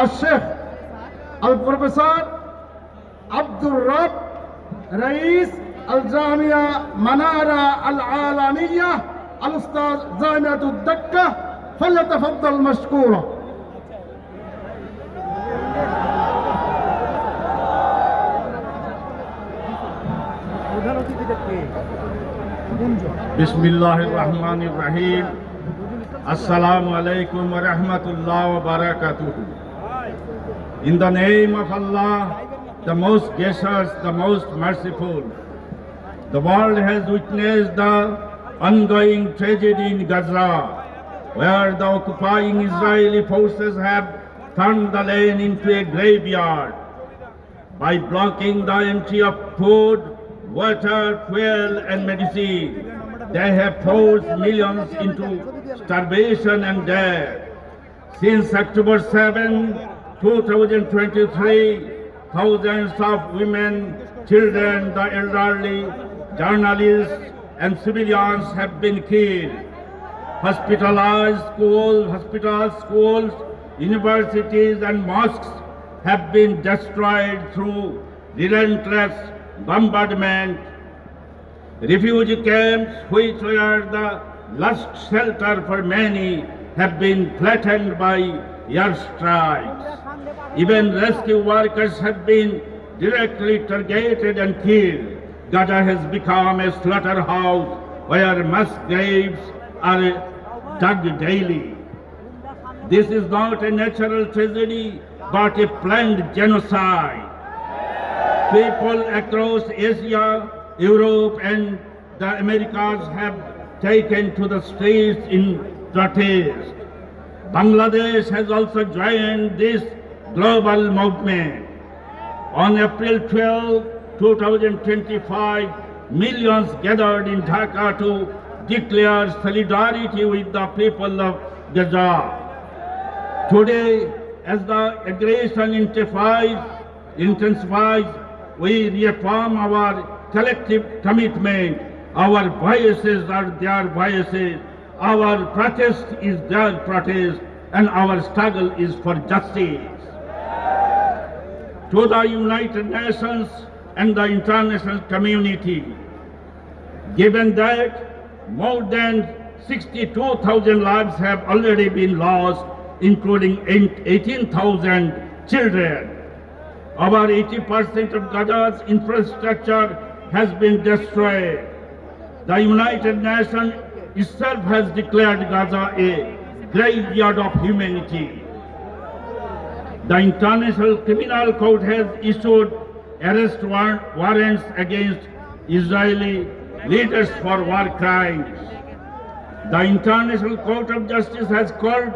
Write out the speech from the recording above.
الشيخ البروفيسور عبد الرب رئيس الجامعة منارة العالمية الأستاذ جامعة الدكة فليتفضل مشكورا بسم الله الرحمن الرحيم. السلام عليكم ورحمة الله وبركاته. In the name of Allah, the most gracious, the most merciful. The world has witnessed the ongoing tragedy in Gaza, where the occupying Israeli forces have turned the lane into a graveyard by blocking the entry of food, water, fuel, and medicine. They have forced millions into starvation and death. Since October 7, 2023, thousands of women, children, the elderly, journalists, and civilians have been killed hospitalized schools, hospitals, schools, universities and mosques have been destroyed through relentless bombardment. Refugee camps, which were the last shelter for many, have been flattened by airstrikes. Even rescue workers have been directly targeted and killed. Gaza has become a slaughterhouse where mass graves are dug daily. This is not a natural tragedy, but a planned genocide. People across Asia, Europe, and the Americas have taken to the streets in protest. Bangladesh has also joined this global movement. On April 12, 2025, millions gathered in Dhaka to declare solidarity with the people of Gaza. Today, as the aggression intensifies, intensifies, we reaffirm our collective commitment. Our biases are their voices. Our protest is their protest. And our struggle is for justice. To the United Nations and the international community, given that more than 62,000 lives have already been lost, including 18,000 children. Over 80% of Gaza's infrastructure has been destroyed. The United Nations itself has declared Gaza a graveyard of humanity. The International Criminal Court has issued arrest war- warrants against Israeli leaders for war crimes. The International Court of Justice has called